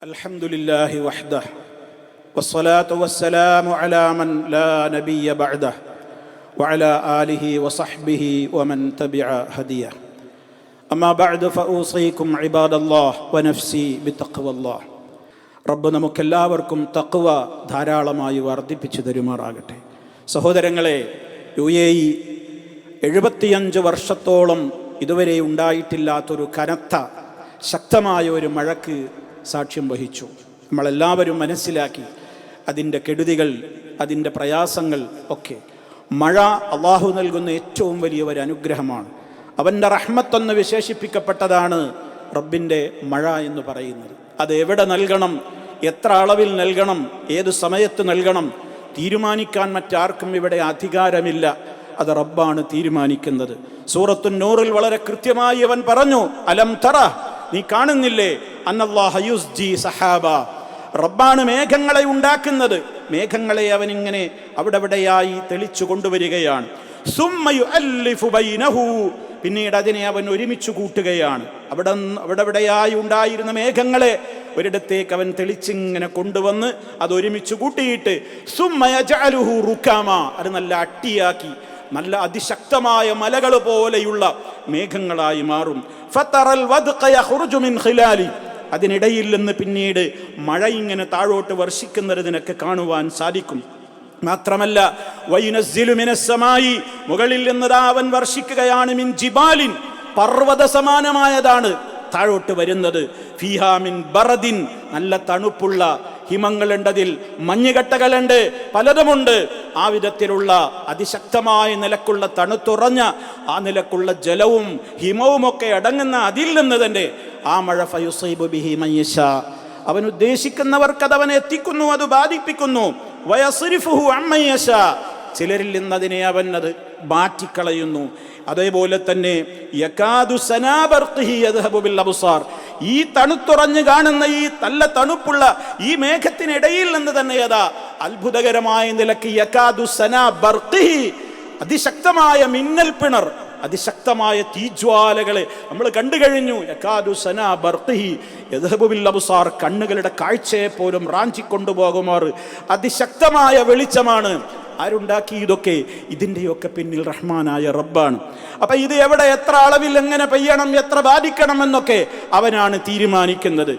الحمد لله وحده والصلاة والسلام على من لا نبي بعده وعلى آله وصحبه ومن تبع هديه أما بعد فأوصيكم عباد الله ونفسي بتقوى الله റബ്ബ് നമുക്കെല്ലാവർക്കും തക്വ ധാരാളമായി വർദ്ധിപ്പിച്ചു തരുമാറാകട്ടെ സഹോദരങ്ങളെ യു എ ഇ എഴുപത്തിയഞ്ച് വർഷത്തോളം ഇതുവരെ ഉണ്ടായിട്ടില്ലാത്തൊരു കനത്ത ശക്തമായ ഒരു മഴക്ക് സാക്ഷ്യം വഹിച്ചു. നമ്മളെല്ലാവരും മനസ്സിലാക്കി അതിന്റെ കെടുതികൾ അതിന്റെ പ്രയാസങ്ങൾ ഒക്കെ. മഴ അള്ളാഹു നൽകുന്ന ഏറ്റവും വലിയ ഒരു അനുഗ്രഹമാണ്. അവന്റെ റഹ്മത്തെന്ന് വിശേഷിപ്പിക്കപ്പെട്ടതാണ് റബ്ബിന്റെ മഴ എന്ന് പറയുന്നത്. അത് എവിടെ നൽകണം എത്ര അളവിൽ നൽകണം ഏത് സമയത്ത് നൽകണം തീരുമാനിക്കാൻ മറ്റാർക്കും ഇവിടെ അധികാരമില്ല. അത് റബ്ബാണ് തീരുമാനിക്കുന്നത്. സൂറത്തു നൂറിൽ വളരെ കൃത്യമായി അവൻ പറഞ്ഞു അലം തറ നീ കാണുന്നില്ലേ? അന്നല്ലാഹയുസ് സഹാബ. റബ്ബാണ് മേഘങ്ങളെ ഉണ്ടാക്കുന്നത്. മേഘങ്ങളെ അവൻ ഇങ്ങനെ അവിടെവിടെയായി തെളിച്ചു കൊണ്ടുവരികയാണ്. പിന്നീട് അതിനെ അവൻ ഒരുമിച്ച് കൂട്ടുകയാണ്. അവിടെ അവിടെവിടെയായി ഉണ്ടായിരുന്ന മേഘങ്ങളെ ഒരിടത്തേക്ക് അവൻ തെളിച്ചിങ്ങനെ കൊണ്ടുവന്ന് അത് ഒരുമിച്ച് കൂട്ടിയിട്ട് അത് നല്ല അട്ടിയാക്കി നല്ല അതിശക്തമായ മലകൾ പോലെയുള്ള മേഘങ്ങളായി മാറും. അതിനിടയിൽ നിന്ന് പിന്നീട് മഴ ഇങ്ങനെ താഴോട്ട് വർഷിക്കുന്നത് നിനക്ക് കാണുവാൻ സാധിക്കും. മാത്രമല്ല വൈനസ്സിലു മിനസ്സമായി മുകളിൽ നിന്നതാ അവൻ വർഷിക്കുകയാണ് മിൻ ജിബാലിൻ പർവത സമാനമായതാണ് താഴോട്ട് വരുന്നത്. ഫിഹാമിൻ ബറദിൻ നല്ല തണുപ്പുള്ള ഹിമങ്ങളുണ്ടതിൽ മഞ്ഞുകട്ടകളുണ്ട് പലതുമുണ്ട്. ആ വിധത്തിലുള്ള അതിശക്തമായ നിലക്കുള്ള തണുത്തുറഞ്ഞ ആ നിലക്കുള്ള ജലവും ഹിമവും ഒക്കെ അടങ്ങുന്ന അതിൽ നിന്ന് തന്നെ ആ മഴ ഫയുസൈബു ബിഹി അവൻ ഉദ്ദേശിക്കുന്നവർക്ക് അത് അവൻ എത്തിക്കുന്നു അത് ബാധിപ്പിക്കുന്നു. വയസുരിഫുഹു അമ്മയ്യശ ചിലരിൽ നിന്നതിനെ അവൻ അത് മാറ്റിക്കളയുന്നു. അതേപോലെ തന്നെ യകാദു സനാബർത്തിഹി യദ്ഹബു ബിൽ അബ്സാർ. ഈ തണുത്തുറഞ്ഞു കാണുന്ന ഈ നല്ല തണുപ്പുള്ള ഈ മേഘത്തിനിടയിൽ നിന്ന് തന്നെ അതാ അത്ഭുതകരമായ നിലയ്ക്ക് അതിശക്തമായ മിന്നൽ പിണർ അതിശക്തമായ തീജ്വാലകളെ നമ്മൾ കണ്ടു കഴിഞ്ഞു. യക്കാദു സന ബർത്തിഹി യദ്ഹബുബിൽ അബ്സാർ കണ്ണുകളുടെ കാഴ്ചയെ പോലും റാഞ്ചിക്കൊണ്ടുപോകുമാർ അതിശക്തമായ വെളിച്ചമാണ്. ആരുണ്ടാക്കി ഇതൊക്കെ ഇതിന്റെയൊക്കെ പിന്നിൽ റഹ്മാനായ റബ്ബാണ്. അപ്പം ഇത് എവിടെ എത്ര അളവിൽ എങ്ങനെ പെയ്യണം എത്ര ബാധിക്കണം എന്നൊക്കെ അവനാണ് തീരുമാനിക്കുന്നത്.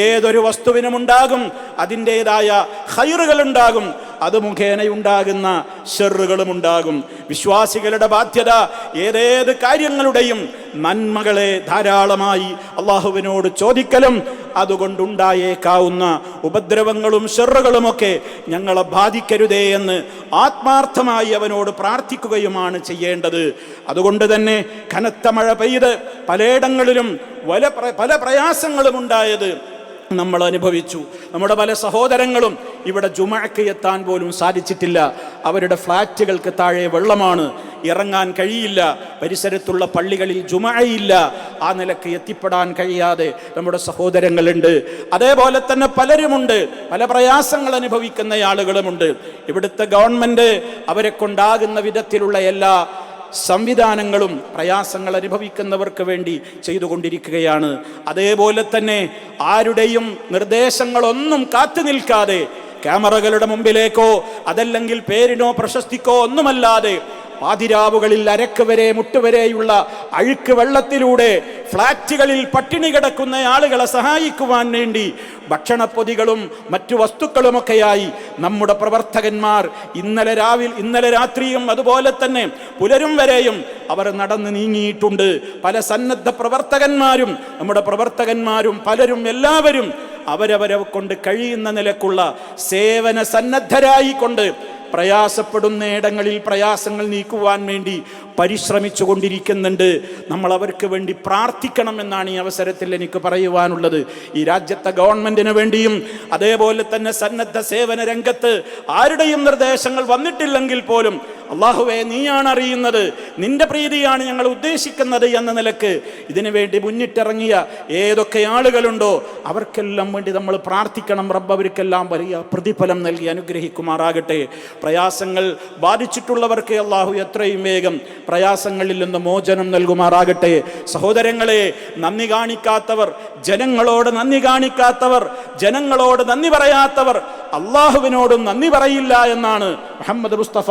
ഏതൊരു വസ്തുവിനും ഉണ്ടാകും അതിന്റെതായ ഹൈറുകൾ ഉണ്ടാകും അത് മുഖേന ഉണ്ടാകുന്ന ഷെറുകളും ഉണ്ടാകും. വിശ്വാസികളുടെ ബാധ്യത ഏതേത് കാര്യങ്ങളുടെയും നന്മകളെ ധാരാളമായി അള്ളാഹുവിനോട് ചോദിക്കലും അതുകൊണ്ടുണ്ടായേക്കാവുന്ന ഉപദ്രവങ്ങളും ഷെറുകളുമൊക്കെ ഞങ്ങളെ ബാധിക്കരുതേ എന്ന് ആത്മാർത്ഥമായി അവനോട് പ്രാർത്ഥിക്കുകയുമാണ് ചെയ്യേണ്ടത്. അതുകൊണ്ട് തന്നെ കനത്ത മഴ പെയ്ത് പലയിടങ്ങളിലും പല പല പ്രയാസങ്ങളും ഉണ്ടായത് നമ്മൾ അനുഭവിച്ചു. നമ്മുടെ പല സഹോദരങ്ങളും ഇവിടെ ജുമഴക്ക് എത്താൻ പോലും സാധിച്ചിട്ടില്ല. അവരുടെ ഫ്ലാറ്റുകൾക്ക് താഴെ വെള്ളമാണ്. ഇറങ്ങാൻ കഴിയില്ല. പരിസരത്തുള്ള പള്ളികളിൽ ജുമഴയില്ല ആ നിലയ്ക്ക് എത്തിപ്പെടാൻ കഴിയാതെ നമ്മുടെ സഹോദരങ്ങളുണ്ട്. അതേപോലെ തന്നെ പലരുമുണ്ട്. പല പ്രയാസങ്ങൾ അനുഭവിക്കുന്ന ആളുകളുമുണ്ട്. ഇവിടുത്തെ ഗവൺമെന്റ് അവരെ കൊണ്ടാകുന്ന വിധത്തിലുള്ള എല്ലാ സംവിധാനങ്ങളും പ്രയാസങ്ങൾ അനുഭവിക്കുന്നവർക്ക് വേണ്ടി ചെയ്തുകൊണ്ടിരിക്കുകയാണ്. അതേപോലെ തന്നെ ആരുടെയും നിർദ്ദേശങ്ങളൊന്നും കാത്തു നിൽക്കാതെ ക്യാമറകളുടെ മുമ്പിലേക്കോ അതല്ലെങ്കിൽ പേരിനോ പ്രശസ്തിക്കോ ഒന്നുമല്ലാതെ പാതിരാവുകളിൽ അരക്ക് വരെ മുട്ടുവരെയുള്ള അഴുക്ക് വെള്ളത്തിലൂടെ ഫ്ളാറ്റുകളിൽ പട്ടിണി കിടക്കുന്ന ആളുകളെ സഹായിക്കുവാൻ വേണ്ടി ഭക്ഷണപ്പൊതികളും മറ്റു വസ്തുക്കളുമൊക്കെയായി നമ്മുടെ പ്രവർത്തകന്മാർ ഇന്നലെ രാവിൽ ഇന്നലെ രാത്രിയും അതുപോലെ തന്നെ പുലരും വരെയും അവർ നടന്നു നീങ്ങിയിട്ടുണ്ട്. പല സന്നദ്ധ പ്രവർത്തകന്മാരും നമ്മുടെ പ്രവർത്തകന്മാരും പലരും എല്ലാവരും അവരവരെ കൊണ്ട് കഴിയുന്ന നിലക്കുള്ള സേവന സന്നദ്ധരായി കൊണ്ട് പ്രയാസപ്പെടുന്ന ഇടങ്ങളിൽ പ്രയാസങ്ങൾ നീക്കുവാൻ വേണ്ടി പരിശ്രമിച്ചു കൊണ്ടിരിക്കുന്നുണ്ട് നമ്മൾ അവർക്ക് വേണ്ടി പ്രാർത്ഥിക്കണം എന്നാണ് ഈ അവസരത്തിൽ എനിക്ക് പറയുവാനുള്ളത്. ഈ രാജ്യത്തെ ഗവൺമെന്റിന് വേണ്ടിയും അതേപോലെ തന്നെ സന്നദ്ധ സേവന രംഗത്ത് ആരുടെയും നിർദ്ദേശങ്ങൾ വന്നിട്ടില്ലെങ്കിൽ പോലും അള്ളാഹുവെ നീയാണ് അറിയുന്നത് നിന്റെ പ്രീതിയാണ് ഞങ്ങൾ ഉദ്ദേശിക്കുന്നത് എന്ന നിലയ്ക്ക് ഇതിനു വേണ്ടി മുന്നിട്ടിറങ്ങിയ ഏതൊക്കെ ആളുകളുണ്ടോ അവർക്കെല്ലാം വേണ്ടി നമ്മൾ പ്രാർത്ഥിക്കണം. റബ്ബ് അവർക്കെല്ലാം വലിയ പ്രതിഫലം നൽകി അനുഗ്രഹിക്കുമാറാകട്ടെ. പ്രയാസങ്ങൾ ബാധിച്ചിട്ടുള്ളവർക്ക് അള്ളാഹു എത്രയും വേഗം പ്രയാസങ്ങളിൽ നിന്ന് മോചനം നൽകുമാറാകട്ടെ. സഹോദരങ്ങളെ നന്ദി കാണിക്കാത്തവർ ജനങ്ങളോട് നന്ദി കാണിക്കാത്തവർ ജനങ്ങളോട് നന്ദി പറയാത്തവർ അള്ളാഹുവിനോടും നന്ദി പറയില്ല എന്നാണ് മുഹമ്മദ് മുസ്തഫ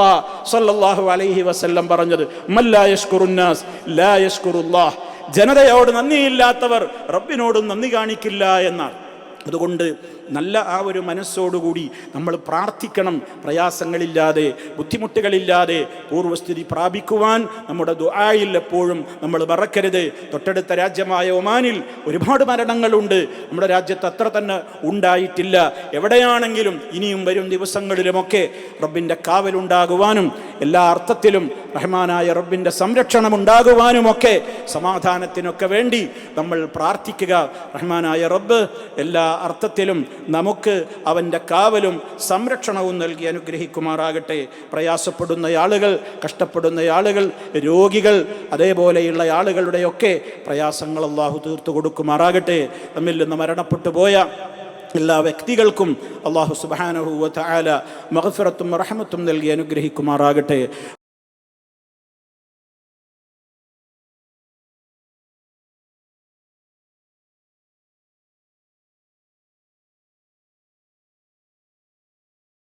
സല്ലാഹു അലൈഹി വസ്ല്ലം പറഞ്ഞത്. ജനതയോട് നന്ദിയില്ലാത്തവർ റബ്ബിനോടും നന്ദി കാണിക്കില്ല എന്നാണ്. അതുകൊണ്ട് നല്ല ആ ഒരു മനസ്സോടുകൂടി നമ്മൾ പ്രാർത്ഥിക്കണം. പ്രയാസങ്ങളില്ലാതെ ബുദ്ധിമുട്ടുകളില്ലാതെ പൂർവസ്ഥിതി പ്രാപിക്കുവാൻ നമ്മുടെ ദുആയിൽ എപ്പോഴും നമ്മൾ മറക്കരുത്. തൊട്ടടുത്ത രാജ്യമായ ഒമാനിൽ ഒരുപാട് മരണങ്ങളുണ്ട്. നമ്മുടെ രാജ്യത്ത് അത്ര തന്നെ ഉണ്ടായിട്ടില്ല. എവിടെയാണെങ്കിലും ഇനിയും വരും ദിവസങ്ങളിലുമൊക്കെ റബ്ബിന്റെ കാവലുണ്ടാകുവാനും എല്ലാ അർത്ഥത്തിലും റഹ്മാനായ റബ്ബിന്റെ സംരക്ഷണം ഉണ്ടാകുവാനുമൊക്കെ സമാധാനത്തിനൊക്കെ വേണ്ടി നമ്മൾ പ്രാർത്ഥിക്കുക. റഹ്മാനായ റബ്ബ് എല്ലാ അർത്ഥത്തിലും നമുക്ക് അവന്റെ കാവലും സംരക്ഷണവും നൽകി അനുഗ്രഹിക്കുമാറാകട്ടെ. പ്രയാസപ്പെടുന്ന ആളുകൾ കഷ്ടപ്പെടുന്ന ആളുകൾ രോഗികൾ അതേപോലെയുള്ള ആളുകളുടെയൊക്കെ പ്രയാസങ്ങൾ അള്ളാഹു തീർത്തു കൊടുക്കുമാറാകട്ടെ. നമ്മിൽ നിന്ന് മരണപ്പെട്ടു പോയ എല്ലാ വ്യക്തികൾക്കും അള്ളാഹു സുബാനഹു തആല റഹമത്തും റഹ്മത്തും നൽകി അനുഗ്രഹിക്കുമാറാകട്ടെ.